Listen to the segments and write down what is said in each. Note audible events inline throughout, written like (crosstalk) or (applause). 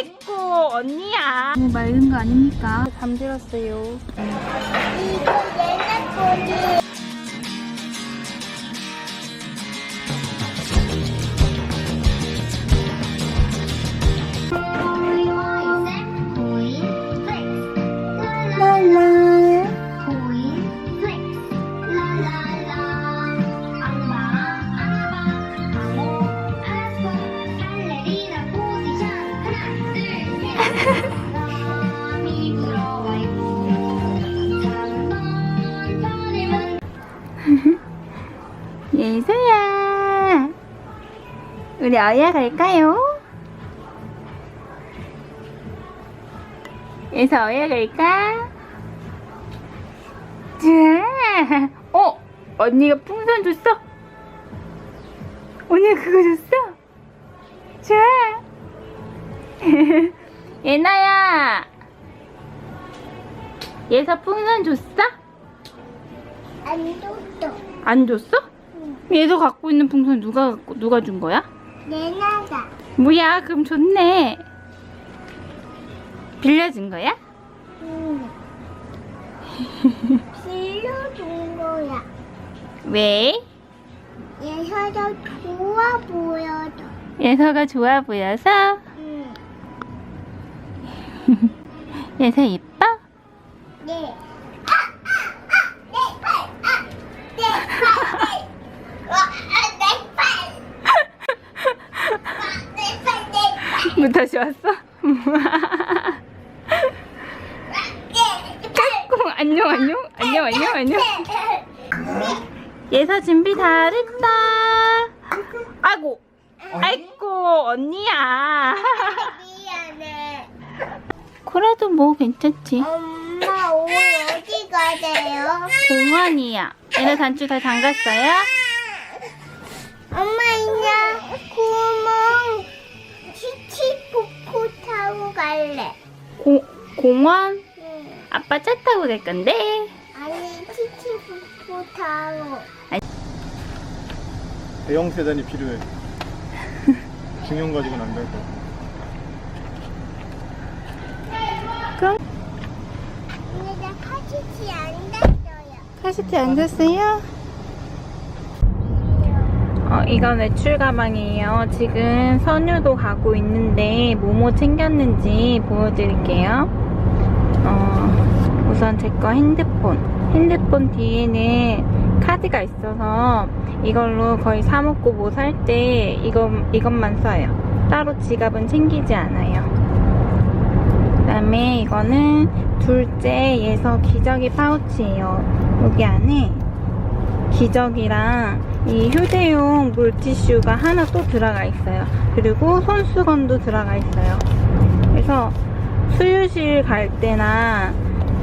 아이고 언니야. 너무 맑은 거 아닙니까? 잠들었어요. 이거. 우리 어야 갈까요? 예서 어야 갈까? 자, 어? 언니가 풍선 줬어? 언니가 그거 줬어? 자. (laughs) 예나야. 예서 풍선 줬어? 안 줬어. 안 줬어? 얘도 갖고 있는 풍선 누가 갖고 누가 준 거야? 내나가. 뭐야? 그럼 좋네. 빌려준 거야? 응. 빌려준 거야. 왜? 얘서도 좋아 보여서. 예서가 좋아 보여서? 응. (laughs) 예서 예뻐? 네. 아, 아, 아, 내 팔, 아, 내 팔, 내, 와, 아, 내 팔, 아, 내 팔, 내 팔, 뭐 다시 왔어? 꼭 안녕 안녕 안녕 안녕 안녕. 예서 준비 다 됐다. 아이고 아이고 언니야. 미안해. 그래도 뭐 괜찮지. 엄마 오늘 어디 가세요? 공원이야. 얘네 단추 다 잠갔어요? 엄마 이제 구멍 치치포포 타고 갈래. 고, 공원? 응. 아빠 차 타고 갈 건데. 아니 치치포포 타고. 대형 세단이 필요해. (laughs) 중형 가지고는 안될 거. 그럼 근데 나 카치치 안 갔어요. 카시트 앉았어요? 어, 이건 외출 가방이에요. 지금 선유도 가고 있는데 뭐뭐 챙겼는지 보여드릴게요. 어, 우선 제 거 핸드폰. 핸드폰 뒤에는 카드가 있어서 이걸로 거의 사 먹고 뭐 살 때 이것, 이것만 써요. 따로 지갑은 챙기지 않아요. 그 다음에 이거는 둘째 예서 기저귀 파우치예요. 여기 안에 기저귀랑 이 휴대용 물티슈가 하나 또 들어가 있어요. 그리고 손수건도 들어가 있어요. 그래서 수유실 갈 때나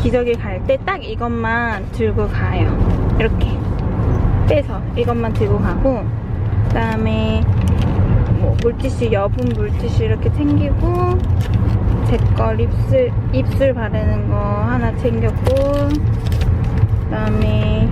기저귀 갈 때 딱 이것만 들고 가요. 이렇게 빼서 이것만 들고 가고 그 다음에 뭐 물티슈 여분 물티슈 이렇게 챙기고 제거 입술 입술 바르는 거 하나 챙겼고 그 다음에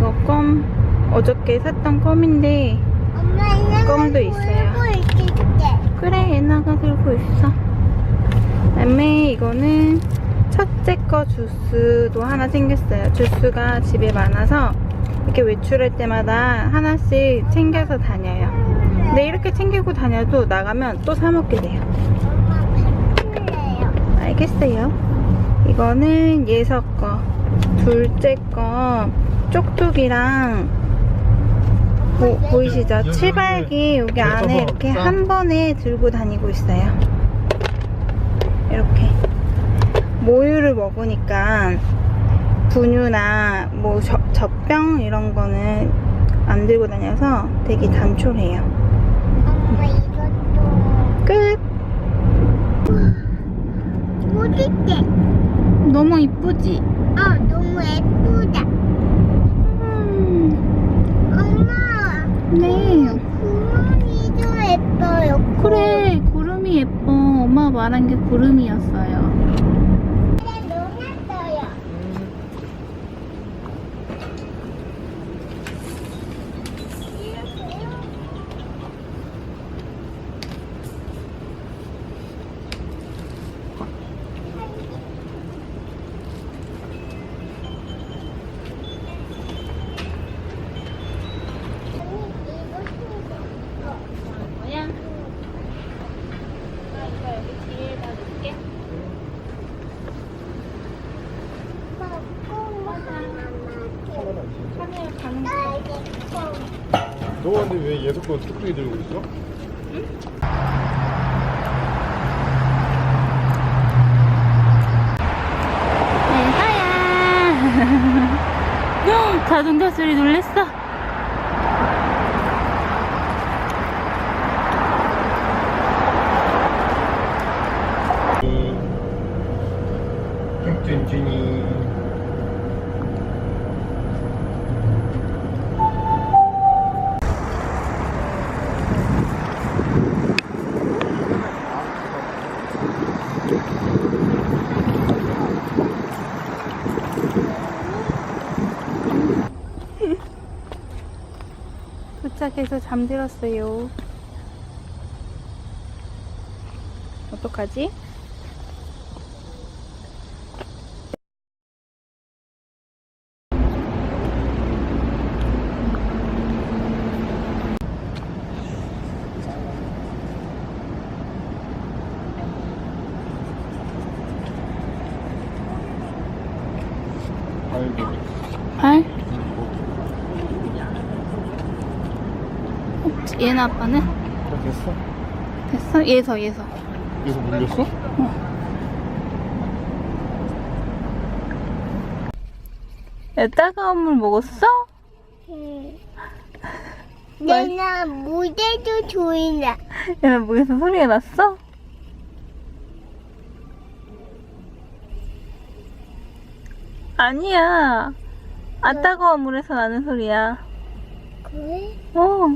이거 껌 어저께 샀던 껌인데 엄마 껌도 있어요. 들고 있을게. 그래 예나가 들고 있어. 그다음에 이거는 첫째 거 주스도 하나 챙겼어요. 주스가 집에 많아서 이렇게 외출할 때마다 하나씩 챙겨서 다녀요. 근데 이렇게 챙기고 다녀도 나가면 또 사 먹게 돼요. 알겠어요. 이거는 예서 거, 둘째 거 쪽쪽이랑 보, 보이시죠? 치발기 여기 안에 이렇게 한 번에 들고 다니고 있어요. 이렇게 모유를 먹으니까 분유나 뭐 저- 젖병 이런 거는 안 들고 다녀서 되게 단촐해요. 엄마 이것도 끝. 어딨대? 너무 이쁘지? 어 너무 예쁘다. 음, 엄마 네. 예뻐요. 그래 구름이 예뻐 엄마가 말한 게 구름이었어요 너 근데 왜거 뚝뚝이 들고 있어? 엘사야. (laughs) 자동차 소리 놀랬어. 도착해서 잠들었어요. 어떡하지? 얘는 아빠는? 다 됐어? 됐어? 얘서 얘서 여기서 물렸어? 야 따가운 물 먹었어? 내가 무대도 조이나. 얘네 목에서 소리가 났어? 아니야 아 따가운 물에서 나는 소리야 그래? 어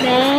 네.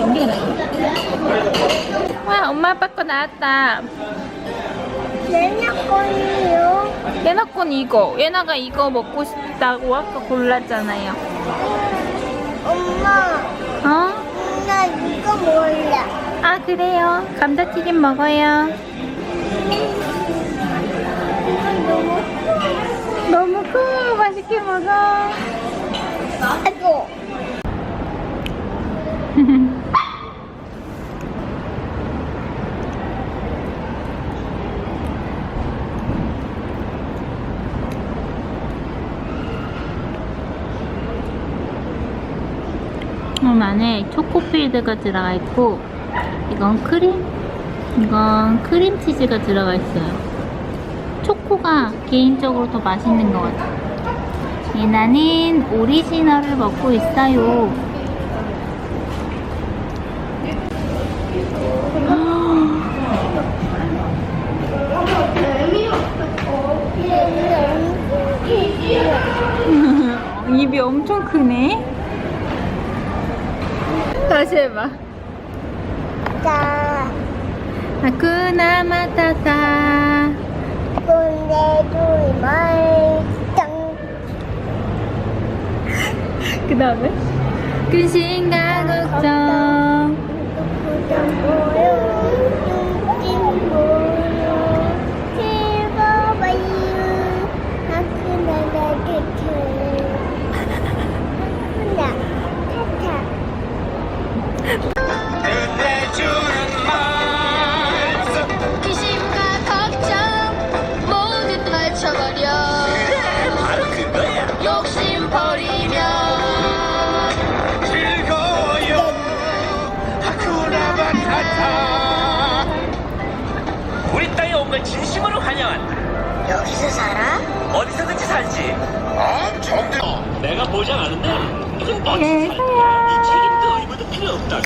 연기가 나지. 와, 엄마 아빠 거 나왔다. 옛날 거예요. 예나 건 이거. 예나가 이거 먹고 싶다고 아까 골랐잖아요. 엄마, 어? 나 이거 몰라. 아, 그래요. 감자튀김 먹어요. 너무 커. 맛있게 먹어. 아이고. 음, 안에 초코필드가 들어가 있고 이건 크림? 이건 크림치즈가 들어가 있어요. 초코가 개인적으로 더 맛있는 것 같아요. 예나는 오리지널을 먹고 있어요 입이 엄청 크네 다시 해봐 자, 아쿠나 마타타. 근데도 말짱. 그 다음에? 근심과 걱정. 걱정 모두 떨쳐버려 욕심 버리면 즐거워요 하쿠나 마타타 우리 땅에 온 걸 진심으로 환영한다. 여기서 살아? 어디서든지 살지? 아 정들 내가 보장 아는데 이건 어디 살이 책임도 의무도 필요 없다.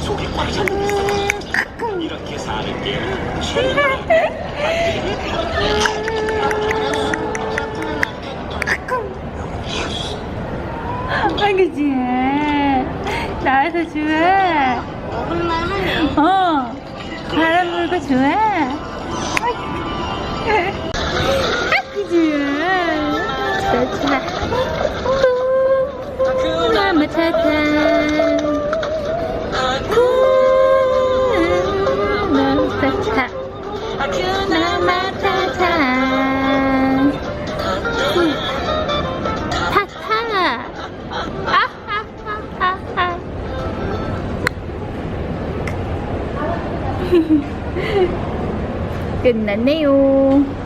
속이 꽉 차는 비싸. 이렇게 사는 게 아, 그지? 나와서 좋아. 먹을만 하네. 어. 바람 불고 좋아. 아, 그지? 좋구나. 꿈나 마차타. 끝났네요.